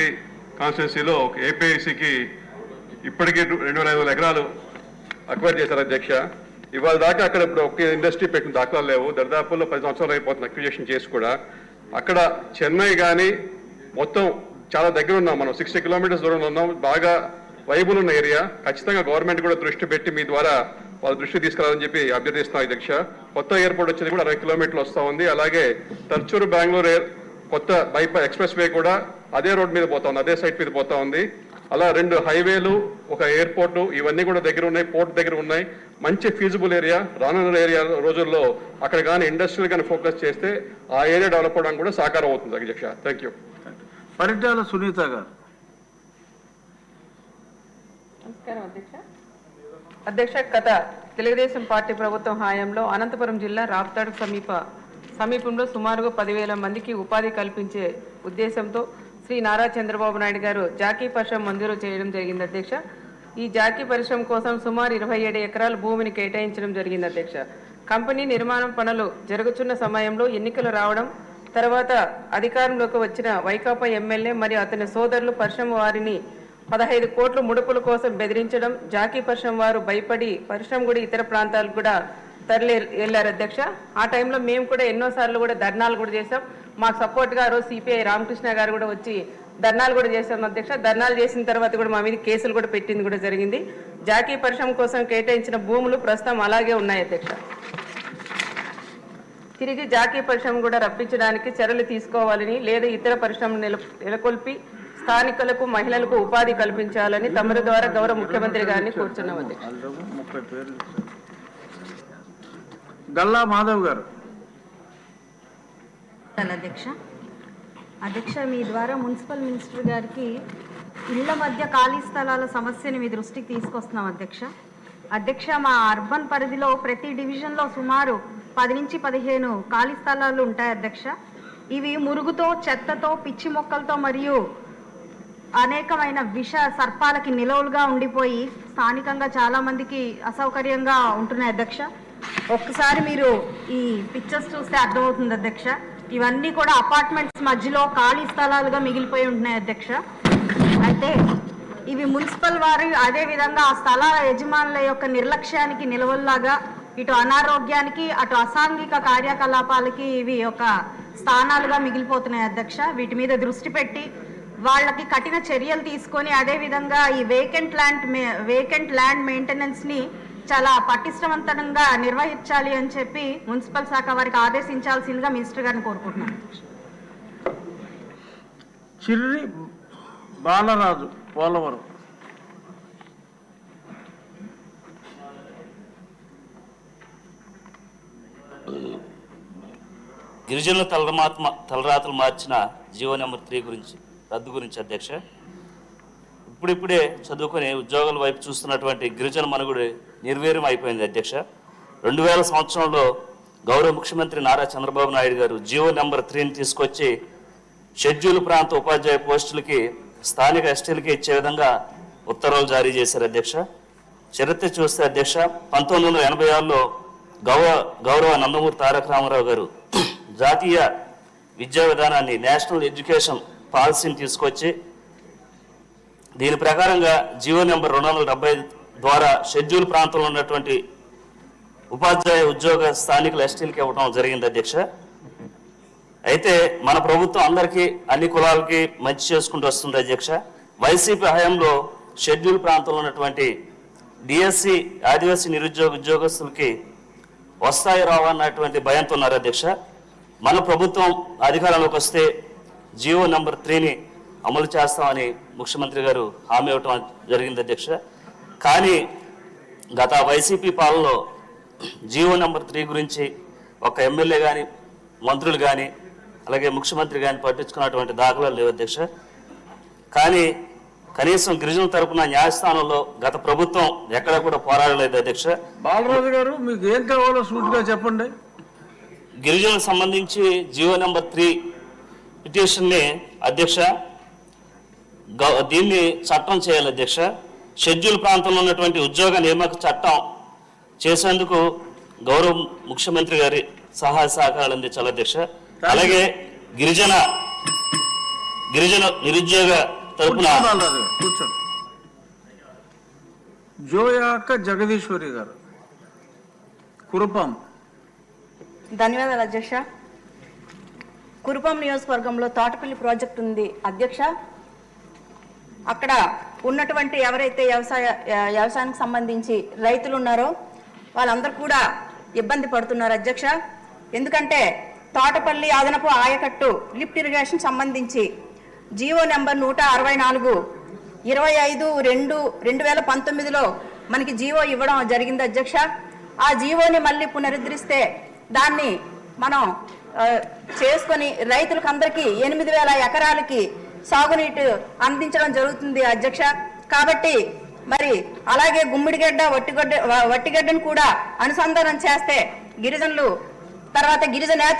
Assembly కాన్స్టిట్యున్సీలో ఒక ఏపీఐసికి ఇప్పటికీ రెండు వేల ఐదు వందల ఎకరాలు అక్వైర్ చేశారు అధ్యక్ష. ఇవాళ దాకా అక్కడ ఇప్పుడు ఒక ఇండస్ట్రీ పెట్టిన దాఖలాలు లేవు. దరిదాపుల్లో పది సంవత్సరాలు అయిపోతుంది అక్విజేషన్ చేసి కూడా. అక్కడ చెన్నై కానీ మొత్తం చాలా దగ్గర ఉన్నాం మనం. సిక్స్టీ కిలోమీటర్స్ దూరంలో ఉన్నాం. బాగా వైబుల్ ఉన్న ఏరియా. ఖచ్చితంగా గవర్నమెంట్ కూడా దృష్టి పెట్టి మీ ద్వారా వాళ్ళ దృష్టి తీసుకురావాలని చెప్పి అభ్యర్థిస్తున్నాం అధ్యక్ష. కొత్త ఎయిర్పోర్ట్ వచ్చేది కూడా అరవై కిలోమీటర్లు వస్తూ ఉంది. అలాగే తర్చూరు బెంగళూరు కొత్త బైపా ఎక్స్ప్రెస్ వే కూడా అదే రోడ్ మీద పోతా ఉంది అదే సైట్ మీద పోతా ఉంది. అలా రెండు హైవేలు ఒక ఎయిర్పోర్ట్ ఇవన్నీ కూడా దగ్గర ఉన్నాయి పోర్ట్ దగ్గర ఉన్నాయి. మంచి ఫీజిబుల్ ఏరియా రానున్న ఏరియా రోజుల్లో అక్కడ కానీ ఇండస్ట్రియల్ కానీ ఫోకస్ చేస్తే ఆ ఏరియా డెవలప్ అవడానికి కూడా సహకారం అవుతుంది అధ్యక్ష థ్యాంక్ యూ పరిటాల సునీత గారు. నమస్కారం అధ్యక్ష. అధ్యక్ష గత తెలుగుదేశం పార్టీ ప్రభుత్వం హయాంలో అనంతపురం జిల్లా రాప్తాడు సమీప సమీపంలో సుమారుగా పదివేల మందికి ఉపాధి కల్పించే ఉద్దేశంతో శ్రీ నారా చంద్రబాబు నాయుడు గారు జాకీ పరిశ్రమ మంజూరు చేయడం జరిగింది అధ్యక్ష. ఈ జాకీ పరిశ్రమ కోసం సుమారు ఇరవై ఏడు ఎకరాల భూమిని కేటాయించడం జరిగింది అధ్యక్ష. కంపెనీ నిర్మాణం పనులు జరుగుతున్న సమయంలో ఎన్నికలు రావడం తర్వాత అధికారంలోకి వచ్చిన వైకాపా ఎమ్మెల్యే మరియు అతని సోదరులు పరిశ్రమ వారిని పదహైదు కోట్ల ముడుపుల కోసం బెదిరించడం జాకీ పరిశ్రమ వారు భయపడి పరిశ్రమ కూడా ఇతర ప్రాంతాలకు కూడా తరలి వెళ్ళారు అధ్యక్ష. ఆ టైంలో మేము కూడా ఎన్నోసార్లు కూడా ధర్నాలు కూడా చేసాం మాకు సపోర్ట్గా గారు రోజు సిపిఐ రామకృష్ణ గారు కూడా వచ్చి ధర్నాలు కూడా చేశాం అధ్యక్ష. ధర్నాలు చేసిన తర్వాత కూడా మా మీద కేసులు కూడా పెట్టింది కూడా జరిగింది. జాకీ పరిశ్రమ కోసం కేటాయించిన భూములు ప్రస్తుతం అలాగే ఉన్నాయి అధ్యక్ష. తిరిగి జాకీ పరిశ్రమ కూడా రప్పించడానికి చర్యలు తీసుకోవాలని లేదా ఇతర పరిశ్రమలు నెలకొల్పి స్థానికులకు మహిళలకు ఉపాధి కల్పించాలని తమరి ద్వారా గౌరవ ముఖ్యమంత్రి గారిని కోరుచున్నాం అధ్యక్ష. గల్లా మాధవ్ గారు. అధ్యక్ష. అధ్యక్ష మీ ద్వారా మున్సిపల్ మినిస్టర్ గారికి ఇళ్ళ మధ్య ఖాళీ స్థలాల సమస్యని మీ దృష్టికి తీసుకొస్తున్నాం అధ్యక్ష. అధ్యక్ష మా అర్బన్ పరిధిలో ప్రతి డివిజన్లో సుమారు పది నుంచి పదిహేను ఖాళీ స్థలాలు ఉంటాయి అధ్యక్ష. ఇవి మురుగుతో చెత్తతో పిచ్చి మొక్కలతో మరియు అనేకమైన విష సర్పాలకి నిలవులుగా ఉండిపోయి స్థానికంగా చాలామందికి అసౌకర్యంగా ఉంటున్నాయి అధ్యక్ష. ఒక్కసారి మీరు ఈ పిక్చర్స్ చూస్తే అర్థమవుతుంది అధ్యక్ష. ఇవన్నీ కూడా అపార్ట్మెంట్స్ మధ్యలో ఖాళీ స్థలాలుగా మిగిలిపోయి ఉంటున్నాయి అధ్యక్ష. అయితే ఇవి మున్సిపల్ వారు అదే విధంగా ఆ స్థలాల యజమానుల యొక్క నిర్లక్ష్యానికి నిలవల్లాగా ఇటు అనారోగ్యానికి అటు అసాంఘిక కార్యకలాపాలకి ఇవి ఒక స్థానాలుగా మిగిలిపోతున్నాయి అధ్యక్ష. వీటి మీద దృష్టి పెట్టి వాళ్ళకి కఠిన చర్యలు తీసుకొని అదే విధంగా ఈ వేకెంట్ ల్యాండ్ వేకెంట్ ల్యాండ్ మెయింటెనెన్స్ని చాలా పటిష్టవంతంగా నిర్వహించాలి అని చెప్పి మున్సిపల్ శాఖ వారికి ఆదేశించాల్సిందిగా మినిస్టర్ గారిని కోరుకుంటున్నాను. చిర్రి బాలరాజు పోలవరం. గిరిజనుల తలమాత్మ తలరాతలు మార్చిన జీవో నెంబర్ త్రీ గురించి రద్దు గురించి అధ్యక్ష. ఇప్పుడిప్పుడే చదువుకొని ఉద్యోగాల వైపు చూస్తున్నటువంటి గిరిజన మనుగుడు నిర్వీర్యం అయిపోయింది అధ్యక్ష. రెండు వేల సంవత్సరంలో గౌరవ ముఖ్యమంత్రి నారా చంద్రబాబు నాయుడు గారు జీవో నెంబర్ త్రీని తీసుకొచ్చి షెడ్యూల్ ప్రాంత ఉపాధ్యాయ పోస్టులకి స్థానిక ఎస్టీలకి ఇచ్చే విధంగా ఉత్తర్వులు జారీ చేశారు అధ్యక్ష. చరిత్ర చూస్తే అధ్యక్ష పంతొమ్మిది వందల ఎనభై ఆరులో గౌరవ గౌరవ నందమూరి తారక రామారావు గారు జాతీయ విద్యా విధానాన్ని నేషనల్ ఎడ్యుకేషన్ పాలసీని తీసుకొచ్చి దీని ప్రకారంగా జియో నెంబర్ రెండు వందల డెబ్బై ద్వారా షెడ్యూల్ ప్రాంతంలో ఉన్నటువంటి ఉపాధ్యాయ ఉద్యోగ స్థానికుల ఎస్టీలకి ఇవ్వడం జరిగింది అధ్యక్ష. అయితే మన ప్రభుత్వం అందరికీ అన్ని కులాలకి మంచి చేసుకుంటూ వస్తుంది అధ్యక్ష. వైసీపీ హయాంలో షెడ్యూల్ ప్రాంతంలో ఉన్నటువంటి డిఎస్సి ఆదివాసీ నిరుద్యోగ ఉద్యోగస్తులకి వస్తాయి రావన్నటువంటి భయంతో ఉన్నారు అధ్యక్ష. మన ప్రభుత్వం అధికారంలోకి వస్తే జియో నంబర్ త్రీని అమలు చేస్తామని ముఖ్యమంత్రి గారు హామీ ఇవ్వటం జరిగింది అధ్యక్ష. కానీ గత వైసీపీ పాలనలో జియో నంబర్ త్రీ గురించి ఒక ఎమ్మెల్యే కానీ మంత్రులు కానీ అలాగే ముఖ్యమంత్రి కానీ పట్టించుకున్నటువంటి దాఖలాలు లేవు అధ్యక్ష. కానీ కనీసం గిరిజనుల తరపున న్యాయస్థానంలో గత ప్రభుత్వం ఎక్కడ కూడా పోరాడలేదు అధ్యక్ష. బాలరాజు గారు మీకు ఏం కావాలో సూటిగా చెప్పండి. గిరిజనులకు సంబంధించి జియో నెంబర్ త్రీ పిటిషన్ని అధ్యక్ష దీన్ని చట్టం చేయాలి అధ్యక్ష. షెడ్యూల్ ప్రాంతంలో ఉన్నటువంటి ఉద్యోగ నియామక చట్టం చేసేందుకు గౌరవ ముఖ్యమంత్రి గారి సహాయ సహకారాలు అందించాలి అధ్యక్ష. అలాగే గిరిజన గిరిజన నిరుద్యోగ తరపున కూర్చోండి. జోయాక జగదీశ్వరి గారు కురుపం. ధన్యవాదాలు అధ్యక్ష. కురుపం నియోజకవర్గంలో తోటపల్లి ప్రాజెక్ట్ ఉంది అధ్యక్ష. అక్కడ ఉన్నటువంటి ఎవరైతే వ్యవసాయ వ్యవసాయానికి సంబంధించి రైతులు ఉన్నారో వాళ్ళందరూ కూడా ఇబ్బంది పడుతున్నారు అధ్యక్ష. ఎందుకంటే తోటపల్లి అదనపు ఆయకట్టు లిఫ్ట్ ఇరిగేషన్ సంబంధించి జియో నెంబర్ నూట అరవై నాలుగు ఇరవై ఐదు రెండు రెండు వేల పంతొమ్మిదిలో మనకి జీవో ఇవ్వడం జరిగింది అధ్యక్ష. ఆ జీవోని మళ్ళీ పునరుద్ధరిస్తే దాన్ని మనం చేసుకొని రైతులకు అందరికీ ఎనిమిది వేల ఎకరాలకి సాగునీటి అందించడం జరుగుతుంది అధ్యక్ష. కాబట్టి మరి అలాగే గుమ్మిడిగడ్డ వట్టిగడ్డ వట్టిగడ్డను కూడా అనుసంధానం చేస్తే గిరిజనులు తర్వాత గిరిజనేత